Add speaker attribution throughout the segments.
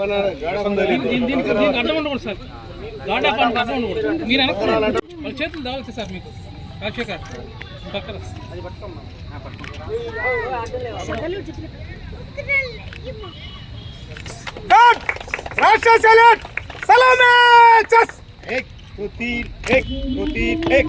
Speaker 1: దీనికి అడ్డం ఉండకూడదు సార్ గాడ్ ఆఫ్ అంటే అడ్డం ఉండకూడదు మీరు అనుకున్నారు వాళ్ళ एक दो तीन एक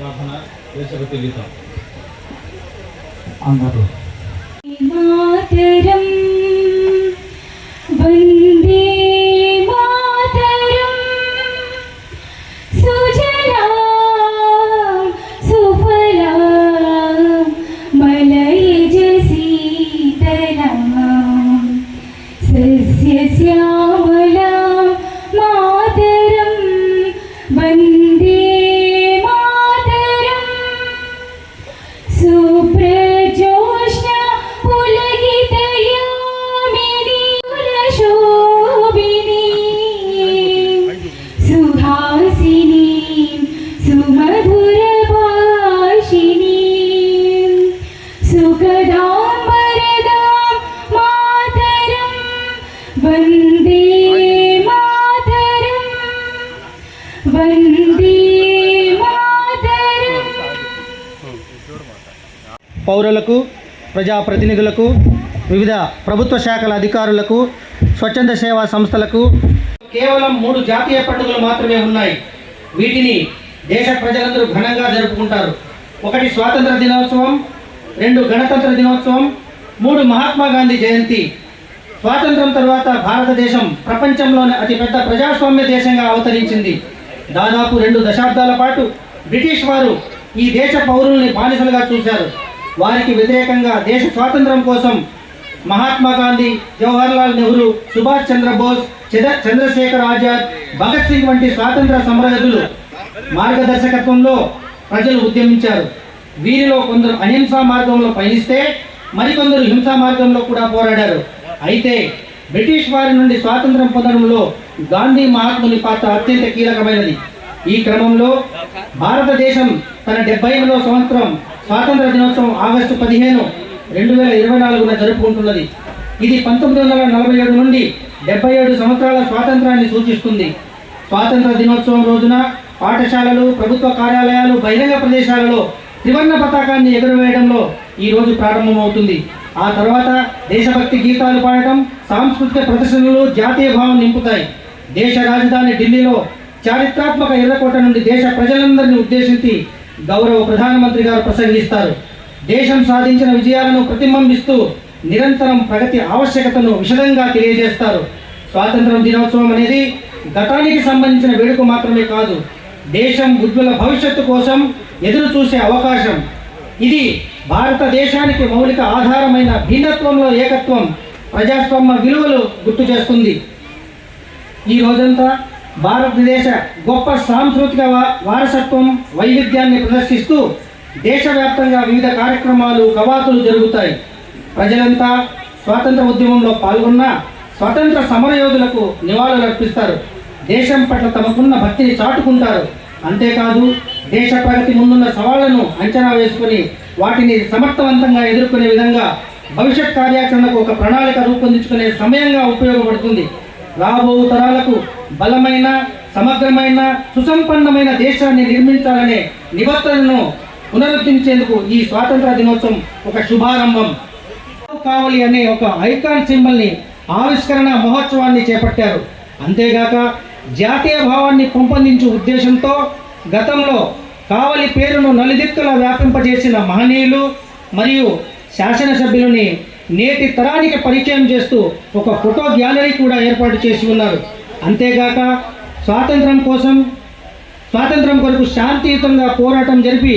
Speaker 1: ಪ್ರಾರ್ಥನಾ ದೇಶಗತಿಲಿತ అందరూ
Speaker 2: పౌరులకు ప్రజాప్రతినిధులకు వివిధ ప్రభుత్వ శాఖల అధికారులకు స్వచ్ఛంద సేవా సంస్థలకు కేవలం మూడు జాతీయ పండుగలు మాత్రమే ఉన్నాయి వీటిని దేశ ప్రజలందరూ ఘనంగా జరుపుకుంటారు ఒకటి స్వాతంత్ర దినోత్సవం రెండు గణతంత్ర దినోత్సవం మూడు మహాత్మా గాంధీ జయంతి స్వాతంత్రం తర్వాత భారతదేశం ప్రపంచంలోని అతిపెద్ద ప్రజాస్వామ్య దేశంగా అవతరించింది దాదాపు రెండు దశాబ్దాల పాటు బ్రిటిష్ వారు ఈ దేశ పౌరుల్ని బానిసలుగా చూశారు వారికి వ్యతిరేకంగా దేశ స్వాతంత్రం కోసం మహాత్మా గాంధీ జవహర్లాల్ నెహ్రూ సుభాష్ చంద్రబోస్ చంద్రశేఖర్ ఆజాద్ భగత్ సింగ్ వంటి స్వాతంత్ర సమరయోధులు మార్గదర్శకత్వంలో ప్రజలు ఉద్యమించారు వీరిలో కొందరు అహింసా మార్గంలో పయనిస్తే మరికొందరు హింసా మార్గంలో కూడా పోరాడారు అయితే బ్రిటిష్ వారి నుండి స్వాతంత్రం పొందడంలో గాంధీ మహాత్ముని పాత్ర అత్యంత కీలకమైనది ఈ క్రమంలో భారతదేశం తన డెబ్బైవ సంవత్సరం స్వాతంత్ర దినోత్సవం ఆగస్టు పదిహేను రెండు వేల ఇరవై నాలుగున జరుపుకుంటున్నది ఇది పంతొమ్మిది వందల నలభై ఏడు నుండి డెబ్బై ఏడు సంవత్సరాల స్వాతంత్రాన్ని సూచిస్తుంది స్వాతంత్ర దినోత్సవం రోజున పాఠశాలలు ప్రభుత్వ కార్యాలయాలు బహిరంగ ప్రదేశాలలో త్రివర్ణ పతాకాన్ని ఎగురవేయడంలో ఈ రోజు ప్రారంభమవుతుంది ఆ తర్వాత దేశభక్తి గీతాలు పాడటం సాంస్కృతిక ప్రదర్శనలు జాతీయ భావం నింపుతాయి దేశ రాజధాని ఢిల్లీలో చారిత్రాత్మక ఎర్రకోట నుండి దేశ ప్రజలందరినీ ఉద్దేశించి గౌరవ ప్రధానమంత్రి గారు ప్రసంగిస్తారు దేశం సాధించిన విజయాలను ప్రతిబింబిస్తూ నిరంతరం ప్రగతి ఆవశ్యకతను విషదంగా తెలియజేస్తారు స్వాతంత్రం దినోత్సవం అనేది గతానికి సంబంధించిన వేడుక మాత్రమే కాదు దేశం ఉజ్వల భవిష్యత్తు కోసం ఎదురు చూసే అవకాశం ఇది భారతదేశానికి మౌలిక ఆధారమైన భిన్నత్వంలో ఏకత్వం ప్రజాస్వామ్య విలువలు గుర్తు చేస్తుంది ఈ రోజంతా భారతదేశ గొప్ప సాంస్కృతిక వారసత్వం వైవిధ్యాన్ని ప్రదర్శిస్తూ దేశవ్యాప్తంగా వివిధ కార్యక్రమాలు కవాతులు జరుగుతాయి ప్రజలంతా స్వాతంత్ర ఉద్యమంలో పాల్గొన్న స్వతంత్ర సమరయోధులకు నివాళులర్పిస్తారు దేశం పట్ల తమకున్న భక్తిని చాటుకుంటారు అంతేకాదు దేశ ప్రగతి ముందున్న సవాళ్లను అంచనా వేసుకుని వాటిని సమర్థవంతంగా ఎదుర్కొనే విధంగా భవిష్యత్ కార్యాచరణకు ఒక ప్రణాళిక రూపొందించుకునే సమయంగా ఉపయోగపడుతుంది రాబో తరాలకు బలమైన సమగ్రమైన సుసంపన్నమైన దేశాన్ని నిర్మించాలనే నిబద్ధతలను పునరుద్ధరించేందుకు ఈ స్వాతంత్ర దినోత్సవం ఒక శుభారంభం కావలి అనే ఒక ఐకాన్ సింబల్ని ఆవిష్కరణ మహోత్సవాన్ని చేపట్టారు అంతేగాక జాతీయ భావాన్ని పెంపొందించే ఉద్దేశంతో గతంలో కావలి పేరును నలుదిక్కుల వ్యాపింపజేసిన మహనీయులు మరియు శాసనసభ్యులని నేటి తరానికి పరిచయం చేస్తూ ఒక ఫోటో గ్యాలరీ కూడా ఏర్పాటు చేసి ఉన్నారు అంతేగాక స్వాతంత్రం కోసం స్వాతంత్రం కొరకు శాంతియుతంగా పోరాటం జరిపి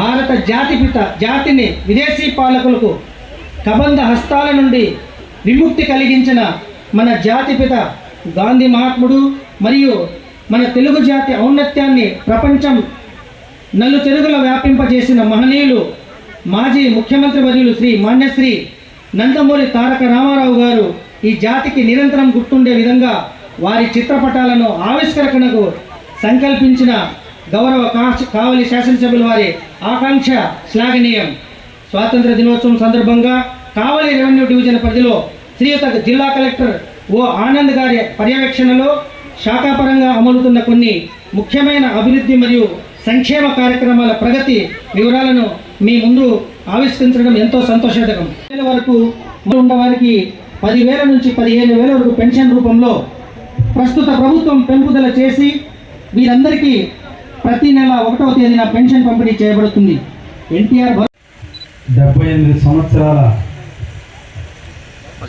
Speaker 2: భారత జాతిపిత జాతిని విదేశీ పాలకులకు కబంధ హస్తాల నుండి విముక్తి కలిగించిన మన జాతిపిత గాంధీ మహాత్ముడు మరియు మన తెలుగు జాతి ఔన్నత్యాన్ని ప్రపంచం నలు తెలుగులో వ్యాపింపజేసిన మహనీయులు మాజీ ముఖ్యమంత్రి వర్యులు శ్రీ మాన్యశ్రీ నందమూరి తారక రామారావు గారు ఈ జాతికి నిరంతరం గుర్తుండే విధంగా వారి చిత్రపటాలను ఆవిష్కరణకు సంకల్పించిన గౌరవ కావలి శాసనసభ్యుల వారి ఆకాంక్ష శ్లాఘనీయం స్వాతంత్ర దినోత్సవం సందర్భంగా కావలి రెవెన్యూ డివిజన్ పరిధిలో శ్రీయుత జిల్లా కలెక్టర్ ఓ ఆనంద్ గారి పర్యవేక్షణలో శాఖాపరంగా అమలుతున్న కొన్ని ముఖ్యమైన అభివృద్ధి మరియు సంక్షేమ కార్యక్రమాల ప్రగతి వివరాలను మీ ముందు ఆవిష్కరించడం ఎంతో సంతోషకరం వేల వరకు ఉండవారికి పదివేల నుంచి పదిహేను వేల వరకు పెన్షన్ రూపంలో ప్రస్తుత ప్రభుత్వం పెంపుదల చేసి వీరందరికీ ప్రతి నెల ఒకటవ తేదీన పెన్షన్ పంపిణీ చేయబడుతుంది ఎన్టీఆర్
Speaker 3: డెబ్బై ఎనిమిది సంవత్సరాల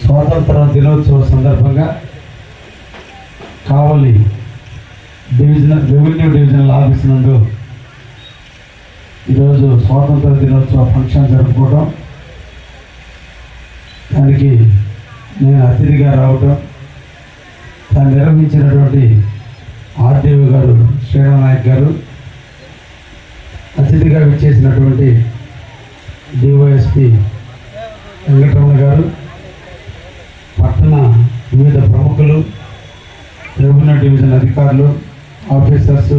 Speaker 3: స్వాతంత్ర దినోత్సవ సందర్భంగా Kavali divisional revenue divisional office నందు ఈరోజు స్వాతంత్ర దినోత్సవ ఫంక్షన్ జరుపుకోవడం దానికి నేను అతిథిగా రావడం దాన్ని నిర్వహించినటువంటి ఆర్దేవి గారు శ్రీరామ్ నాయక్ గారు అతిథిగా విచ్చేసినటువంటి డివైఎస్పి వెంకటరమణ గారు పట్టణ వివిధ ప్రముఖులు రెవెన్యూ డివిజన్ అధికారులు ఆఫీసర్స్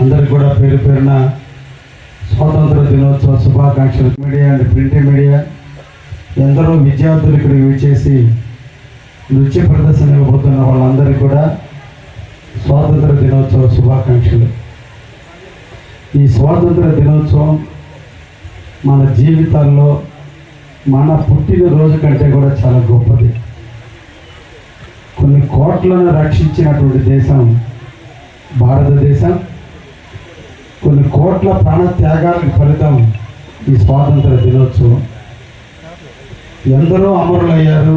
Speaker 3: అందరికీ కూడా పేరు పేరున స్వాతంత్ర దినోత్సవ శుభాకాంక్షలు మీడియా అండ్ ప్రింట్ మీడియా ఎందరో విద్యార్థులు ఇక్కడ చేసి నృత్య ప్రదర్శన ఇవ్వబోతున్న వాళ్ళందరికీ కూడా స్వాతంత్ర దినోత్సవ శుభాకాంక్షలు ఈ స్వాతంత్ర దినోత్సవం మన జీవితాల్లో మన పుట్టినరోజు కంటే కూడా చాలా గొప్పది కొన్ని కోట్లను రక్షించినటువంటి దేశం భారతదేశం కొన్ని కోట్ల ప్రాణ త్యాగాలకు ఫలితం ఈ స్వాతంత్ర దినోత్సవం ఎందరో అమరులయ్యారు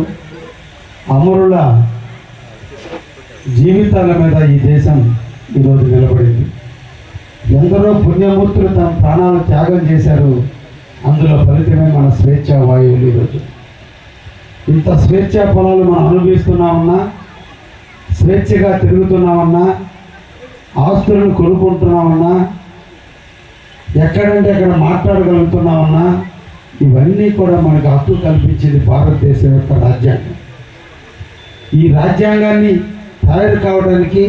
Speaker 3: అమరుల జీవితాల మీద ఈ దేశం ఈరోజు నిలబడింది ఎందరో పుణ్యమూర్తులు తమ ప్రాణాలు త్యాగం చేశారు అందులో ఫలితమే మన స్వేచ్ఛ వాయువులు ఈరోజు ఇంత స్వేచ్ఛ పొలాలు మనం అనుభవిస్తున్నామన్నా స్వేచ్ఛగా తిరుగుతున్నామన్నా ఆస్తులను కొనుక్కుంటున్నామన్నా ఎక్కడంటే అక్కడ మాట్లాడగలుగుతున్నామన్నా ఇవన్నీ కూడా మనకు హక్కు కల్పించింది భారతదేశం యొక్క రాజ్యాంగం ఈ రాజ్యాంగాన్ని తయారు కావడానికి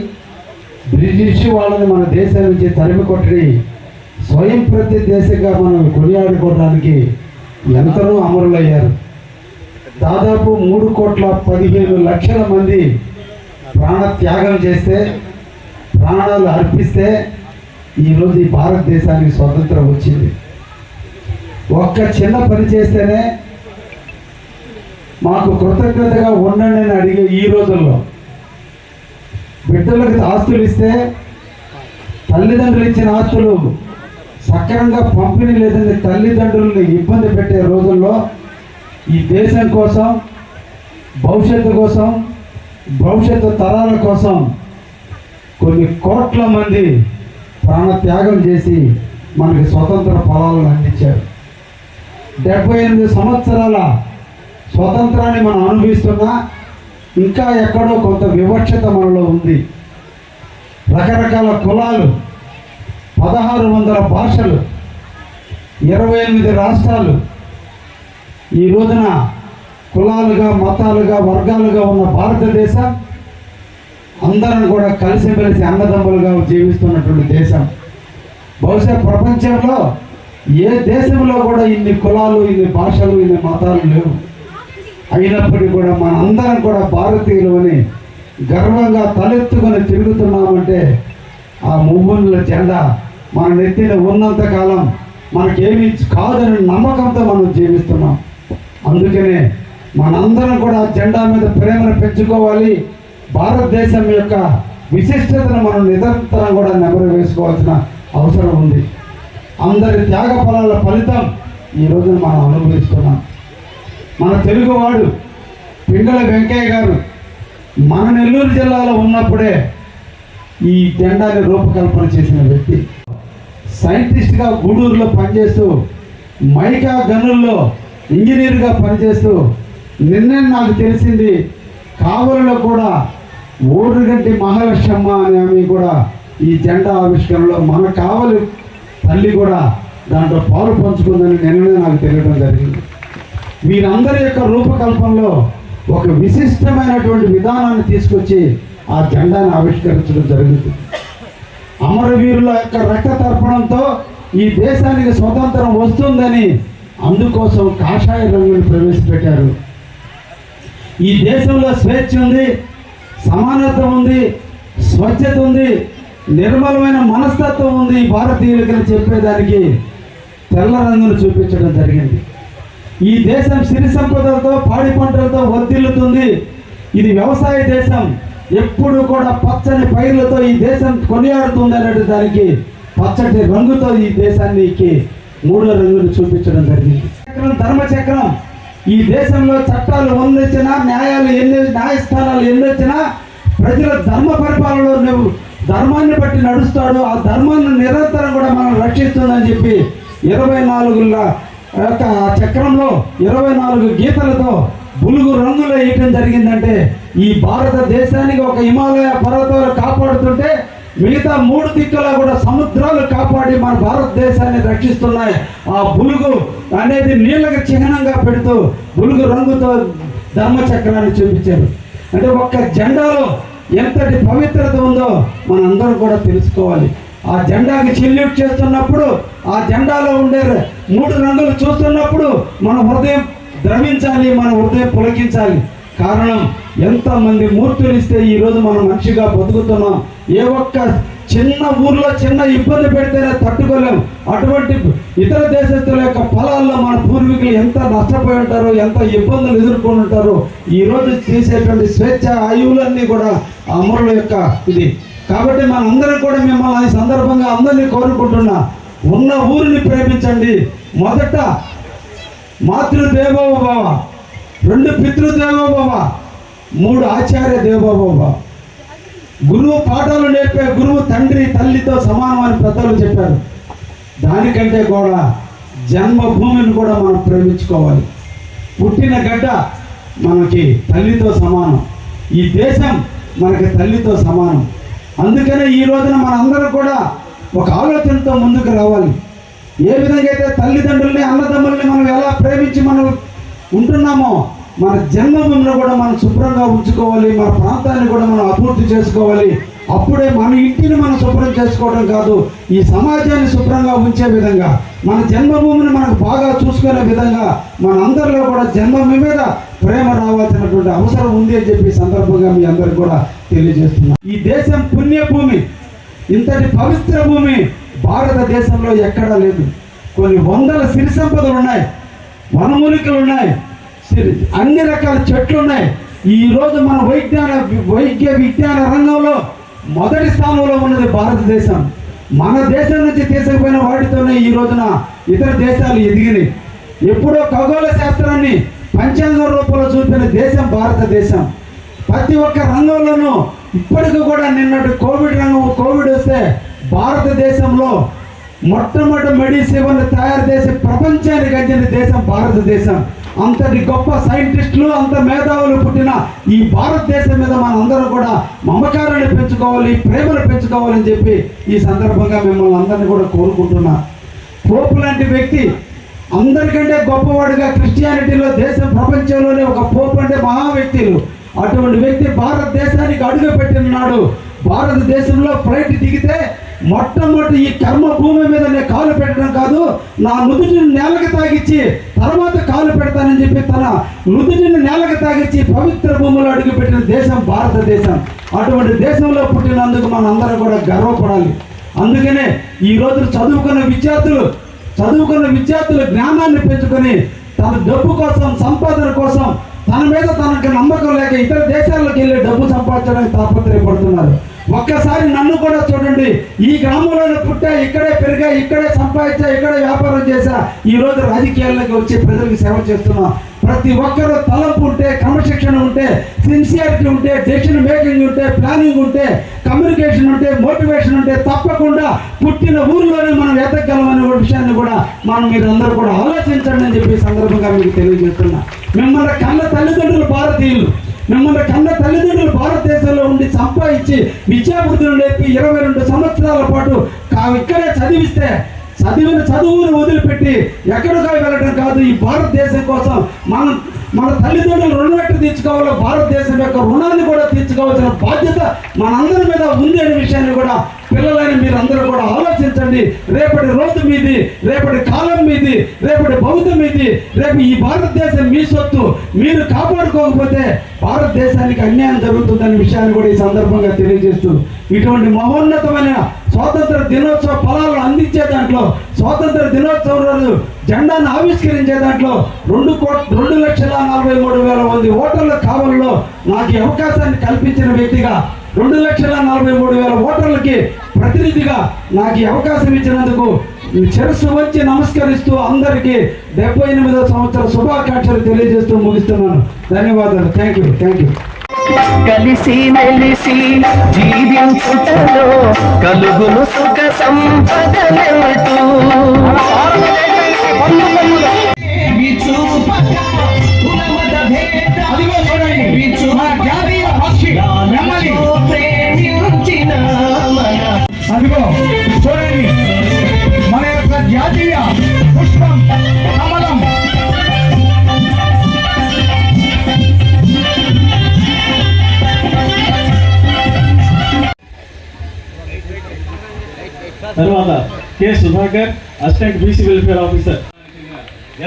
Speaker 3: బ్రిటిష్ వాళ్ళని మన దేశం నుంచి తరిమి కొట్టి స్వయం ప్రతి దేశంగా మనం కొనియాడుకోవడానికి ఎంతనో అమరులయ్యారు దాదాపు మూడు కోట్ల పదిహేను లక్షల మంది ప్రాణ త్యాగం చేస్తే ప్రాణాలు అర్పిస్తే ఈరోజు ఈ భారతదేశానికి స్వతంత్రం వచ్చింది ఒక్క చిన్న పని చేస్తేనే మాకు కృతజ్ఞతగా ఉండండి అని అడిగే ఈ రోజుల్లో బిడ్డలకు ఆస్తులు ఇస్తే తల్లిదండ్రులు ఇచ్చిన ఆస్తులు సక్రమంగా పంపిణీ లేదని తల్లిదండ్రుల్ని ఇబ్బంది పెట్టే రోజుల్లో ఈ దేశం కోసం భవిష్యత్తు కోసం భవిష్యత్తు తరాల కోసం కొన్ని కోట్ల మంది ప్రాణ త్యాగం చేసి మనకి స్వతంత్ర ఫలాలను అందించారు డెబ్బై ఎనిమిది సంవత్సరాల స్వతంత్రాన్ని మనం అనుభవిస్తున్నా ఇంకా ఎక్కడో కొంత వివక్షత మనలో ఉంది రకరకాల కులాలు పదహారు వందల భాషలు ఇరవై ఎనిమిది రాష్ట్రాలు ఈ రోజున కులాలుగా మతాలుగా వర్గాలుగా ఉన్న భారతదేశం అందరం కూడా కలిసిమెలిసి అన్నదమ్ములుగా జీవిస్తున్నటువంటి దేశం బహుశా ప్రపంచంలో ఏ దేశంలో కూడా ఇన్ని కులాలు ఇన్ని భాషలు ఇన్ని మతాలు లేవు అయినప్పటికీ కూడా మన అందరం కూడా భారతీయులు అని గర్వంగా తలెత్తుకొని తిరుగుతున్నామంటే ఆ మువ్వుల జెండా మన నెత్తిన ఉన్నంతకాలం మనకేమి కాదని నమ్మకంతో మనం జీవిస్తున్నాం అందుకనే మనందరం కూడా జెండా మీద ప్రేమను పెంచుకోవాలి భారతదేశం యొక్క విశిష్టతను మనం నిరంతరం కూడా నెమరు వేసుకోవాల్సిన అవసరం ఉంది అందరి త్యాగ ఫలాల ఫలితం ఈ రోజున మనం అనుభవిస్తున్నాం మన తెలుగువాడు పింగళ వెంకయ్య గారు మన నెల్లూరు జిల్లాలో ఉన్నప్పుడే ఈ జెండాని రూపకల్పన చేసిన వ్యక్తి సైంటిస్ట్గా గూడూరులో పనిచేస్తూ మైకా గనుల్లో ఇంజనీర్గా పనిచేస్తూ నిన్నే నాకు తెలిసింది కావలిలో కూడా ఊరుగంటి మహాలక్ష్మ అనే ఆమె కూడా ఈ జెండా ఆవిష్కరణలో మన కావలి తల్లి కూడా దాంట్లో పాలు పంచుకుందని నిన్ననే నాకు తెలియడం జరిగింది వీరందరి యొక్క రూపకల్పనలో ఒక విశిష్టమైనటువంటి విధానాన్ని తీసుకొచ్చి ఆ జెండాను ఆవిష్కరించడం జరిగింది అమరవీరుల యొక్క రక్త తర్పణంతో ఈ దేశానికి స్వతంత్రం వస్తుందని అందుకోసం కాషాయ రంగులు ప్రవేశపెట్టారు ఈ దేశంలో స్వేచ్ఛ ఉంది సమానత్వం ఉంది స్వచ్ఛత ఉంది నిర్మలమైన మనస్తత్వం ఉంది భారతీయులకని చెప్పేదానికి తెల్ల రంగును చూపించడం జరిగింది ఈ దేశం సిరి సంపదలతో పాడి పంటలతో వర్దిల్లుతుంది ఇది వ్యవసాయ దేశం ఎప్పుడు కూడా పచ్చని పైర్లతో ఈ దేశం కొనియాడుతుంది అనేది దానికి పచ్చటి రంగుతో ఈ దేశానికి మూడో రంగులు చూపించడం జరిగింది ధర్మచక్రం ఈ దేశంలో చట్టాలు వందొచ్చినా న్యాయాలు ఎన్ని న్యాయస్థానాలు ఎన్నొచ్చినా ప్రజల ధర్మ పరిపాలనలో నువ్వు ధర్మాన్ని బట్టి నడుస్తాడు ఆ ధర్మాన్ని నిరంతరం కూడా మనం రక్షిస్తుందని చెప్పి ఇరవై నాలుగు యొక్క చక్రంలో ఇరవై నాలుగు గీతలతో బులుగు రంగులు వేయటం జరిగిందంటే ఈ భారతదేశానికి ఒక హిమాలయ పర్వతాలు కాపాడుతుంటే మిగతా మూడు దిక్కులా కూడా సముద్రాలు కాపాడి మన భారతదేశాన్ని రక్షిస్తున్నాయి ఆ బులుగు అనేది నీళ్ళకి చిహ్నంగా పెడుతూ బులుగు రంగుతో ధర్మచక్రాన్ని చూపించారు అంటే ఒక్క జెండాలో ఎంతటి పవిత్రత ఉందో మనందరం కూడా తెలుసుకోవాలి ఆ జెండాకి చెల్యూట్ చేస్తున్నప్పుడు ఆ జెండాలో ఉండే మూడు రంగులు చూస్తున్నప్పుడు మన హృదయం ద్రవించాలి మన హృదయం పులకించాలి కారణం ఎంతమంది మూర్తులు ఇస్తే ఈరోజు మనం మంచిగా బతుకుతున్నాం ఏ ఒక్క చిన్న ఊర్లో చిన్న ఇబ్బంది పెడితేనే తట్టుకోలేము అటువంటి ఇతర దేశస్తుల యొక్క ఫలాల్లో మన పూర్వీకులు ఎంత నష్టపోయి ఉంటారో ఎంత ఇబ్బందులు ఎదుర్కొని ఉంటారో ఈరోజు చేసేటువంటి స్వేచ్ఛ ఆయువులన్నీ కూడా అమరుల యొక్క ఇది కాబట్టి మనందరం కూడా మిమ్మల్ని ఈ సందర్భంగా అందరినీ కోరుకుంటున్నా ఉన్న ఊరిని ప్రేమించండి మొదట మాతృదేవోభవ రెండు పితృదేవోభవ మూడు ఆచార్య దేవోభవ గురువు పాఠాలు నేర్పే గురువు తండ్రి తల్లితో సమానం అని పెద్దలు చెప్పారు దానికంటే కూడా జన్మభూమిని కూడా మనం ప్రేమించుకోవాలి పుట్టిన గడ్డ మనకి తల్లితో సమానం ఈ దేశం మనకి తల్లితో సమానం అందుకనే ఈ రోజున మనందరం కూడా ఒక ఆలోచనతో ముందుకు రావాలి ఏ విధంగా అయితే తల్లిదండ్రుల్ని అన్నదమ్ముల్ని మనం ఎలా ప్రేమించి మనం ఉంటున్నామో మన జన్మభూమిని కూడా మనం శుభ్రంగా ఉంచుకోవాలి మన ప్రాంతాన్ని కూడా మనం అభివృద్ధి చేసుకోవాలి అప్పుడే మన ఇంటిని మనం శుభ్రం చేసుకోవడం కాదు ఈ సమాజాన్ని శుభ్రంగా ఉంచే విధంగా మన జన్మభూమిని మనకు బాగా చూసుకునే విధంగా మనందరిలో కూడా జన్మభూమి మీద ప్రేమ రావాల్సినటువంటి అవసరం ఉంది అని చెప్పి సందర్భంగా మీ అందరికి కూడా తెలియజేస్తున్నాం ఈ దేశం పుణ్యభూమి ఇంతటి పవిత్ర భూమి భారతదేశంలో ఎక్కడా లేదు కొన్ని వందల సిరి సంపదలు ఉన్నాయి వనమూలికలు ఉన్నాయి అన్ని రకాల చెట్లు ఉన్నాయి ఈరోజు మన వైజ్ఞాన వైద్య విజ్ఞాన రంగంలో మొదటి స్థానంలో ఉన్నది భారతదేశం మన దేశం నుంచి తీసుకుపోయిన వాటితోనే ఈ రోజున ఇతర దేశాలు ఎదిగినాయి ఎప్పుడో ఖగోళ శాస్త్రాన్ని పంచాంగ రూపంలో చూపిన దేశం భారతదేశం ప్రతి ఒక్క రంగంలోనూ ఇప్పటికీ కూడా నిన్నటి కోవిడ్ రంగం కోవిడ్ వస్తే భారతదేశంలో మొట్టమొదటి మెడిసిన్ తయారు చేసి ప్రపంచానికి అందిన దేశం భారతదేశం అంతటి గొప్ప సైంటిస్టులు అంత మేధావులు పుట్టిన ఈ భారతదేశం మీద మనందరం కూడా మమకారాన్ని పెంచుకోవాలి ప్రేమను పెంచుకోవాలని చెప్పి ఈ సందర్భంగా మిమ్మల్ని అందరినీ కూడా కోరుకుంటున్నా పోపు లాంటి వ్యక్తి అందరికంటే గొప్పవాడిగా క్రిస్టియానిటీలో దేశం ప్రపంచంలోనే ఒక పోపు అంటే మహా వ్యక్తులు అటువంటి వ్యక్తి భారతదేశానికి అడుగు పెట్టిన నాడు భారతదేశంలో ఫ్లైట్ దిగితే మొట్టమొదటి ఈ కర్మ భూమి మీద నేను కాలు పెట్టడం కాదు నా నుదుటిని నేలకి తాగిచ్చి తర్వాత కాలు పెడతానని చెప్పి తన నుదుటిని నేలకి తాగిచ్చి పవిత్ర భూమిలో అడుగుపెట్టిన దేశం భారతదేశం అటువంటి దేశంలో పుట్టినందుకు మన అందరం కూడా గర్వపడాలి అందుకనే ఈ రోజు చదువుకున్న విద్యార్థులు చదువుకున్న విద్యార్థులు జ్ఞానాన్ని పెంచుకొని తన డబ్బు కోసం సంపాదన కోసం తన మీద తనకు నమ్మకం లేక ఇతర దేశాలకు వెళ్ళి డబ్బు సంపాదించడానికి తాపత్రయపడుతున్నారు ఒక్కసారి నన్ను కూడా చూడండి ఈ గ్రామంలోనే పుట్టా ఇక్కడే పెరిగా ఇక్కడే సంపాదించా ఇక్కడే వ్యాపారం చేశా ఈరోజు రాజకీయాల్లోకి వచ్చి ప్రజలకు సేవ చేస్తున్నాం ప్రతి ఒక్కరూ తలంపు ఉంటే క్రమశిక్షణ ఉంటే సిన్సియారిటీ ఉంటే డెసిషన్ మేకింగ్ ఉంటే ప్లానింగ్ ఉంటే కమ్యూనికేషన్ ఉంటే మోటివేషన్ ఉంటే తప్పకుండా పుట్టిన ఊరిలోనే మనం ఎదగలం అనే విషయాన్ని కూడా మనం మీరందరూ కూడా ఆలోచించండి అని చెప్పి సందర్భంగా మీకు తెలియజేస్తున్నా మిమ్మల్ని కన్న తల్లిదండ్రులు భారతీయులు మిమ్మల్ని కన్న తల్లిదండ్రులు భారతదేశంలో ఉండి సంపాదించి విద్యాబుద్ధులు నేర్పి ఇరవై రెండు సంవత్సరాల పాటు ఇక్కడే చదివిస్తే చదివిన చదువును వదిలిపెట్టి ఎక్కడికో వెళ్ళడం కాదు ఈ భారతదేశం కోసం మనం మన తల్లిదండ్రులు రుణం ఎట్టు తీర్చుకోవాలో భారతదేశం యొక్క రుణాన్ని కూడా తీర్చుకోవాల్సిన బాధ్యత మనందరి మీద ఉంది అనే విషయాన్ని కూడా పిల్లలైన మీరు అందరూ కూడా ఆలోచించండి రేపటి రోజు మీది రేపటి కాలం మీది రేపటి భవితం మీది రేపు ఈ భారతదేశం మీ సొత్తు మీరు కాపాడుకోకపోతే భారతదేశానికి అన్యాయం జరుగుతుందనే విషయాన్ని కూడా ఈ సందర్భంగా తెలియజేస్తూ ఇటువంటి మహోన్నతమైన స్వాతంత్ర దినోత్సవ ఫలాలను అందించే దాంట్లో స్వాతంత్ర దినోత్సవం రోజు జెండాను ఆవిష్కరించే దాంట్లో రెండు కోట్ రెండు లక్షల నలభై మూడు వేల మంది ఓటర్ల కావల్లో నాకు అవకాశాన్ని కల్పించిన వ్యక్తిగా రెండు లక్షల నలభై మూడు వేల ఓటర్లకి ప్రతినిధిగా నాకు ఈ అవకాశం ఇచ్చినందుకు చెరసు వచ్చి నమస్కరిస్తూ అందరికీ డెబ్బై ఎనిమిదో సంవత్సర శుభాకాంక్షలు తెలియజేస్తూ ముగిస్తున్నాను ధన్యవాదాలు థ్యాంక్ యూ థ్యాంక్ యూ కలిసి మెలిసి జీవించుటలో కలుగును సుఖ సంపదలంటూ చూపక కులమత భేద అదిగో చూడండి
Speaker 4: తర్వాత K Sudhakar assistant BC welfare officer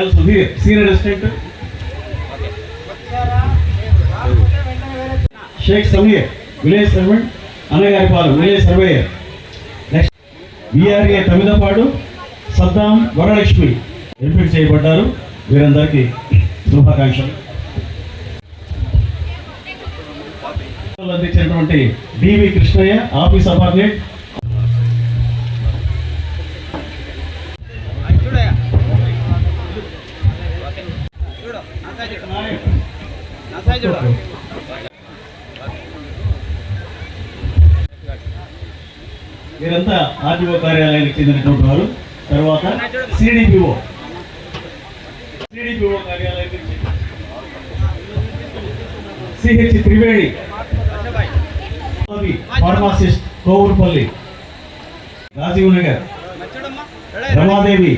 Speaker 4: L Sudheer senior assistant Shaik Sameer village servant పాలు village surveyor next BRA Tamidapadu Saddam Varalakshmi ఎంపిక చేయబడ్డారు వీరందరికీ శుభాకాంక్షలు అందించినటువంటి డివి కృష్ణయ్య ఆఫీస్ అపార్ట్మెంట్ వీరంతా ఆర్టీఓ కార్యాలయానికి చెందినటువంటి వారు తర్వాత సిడిపిఓ సిడిపిఓ కార్యాలయానికి సిహెచ్ త్రివేణి ఫార్మాసిస్ట్ కోవూరుపల్లి రాజీవ్ నగర్ రమాదేవి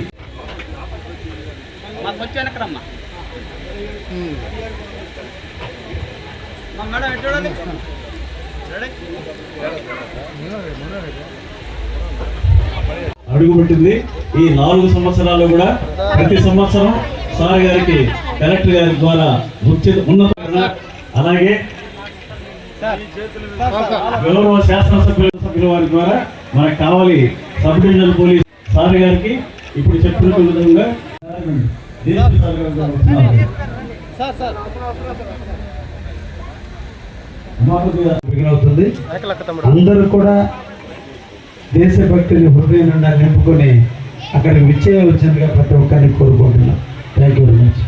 Speaker 4: ఉన్నాడా ఈ నాలుగు సంవత్సరాల్లో కూడా ప్రతి సంవత్సరం సార్ గారికి కలెక్టర్ గారి ద్వారా ఉచిత ఉన్నత అలాగే గౌరవ శాసనసభ్యుల సభ్యుల వారి ద్వారా మనకు కావాలి సబ్ డివిజనల్ పోలీస్ సార్ గారికి ఇప్పుడు చెప్పిన విధంగా అవుతుంది అందరూ కూడా దేశభక్తిని హృదయం నుండి నింపుకొని అక్కడికి విచ్చేయవచ్చిందిగా ప్రతి ఒక్కరిని కోరుకుంటున్నాం థ్యాంక్ యూ వెరీ మచ్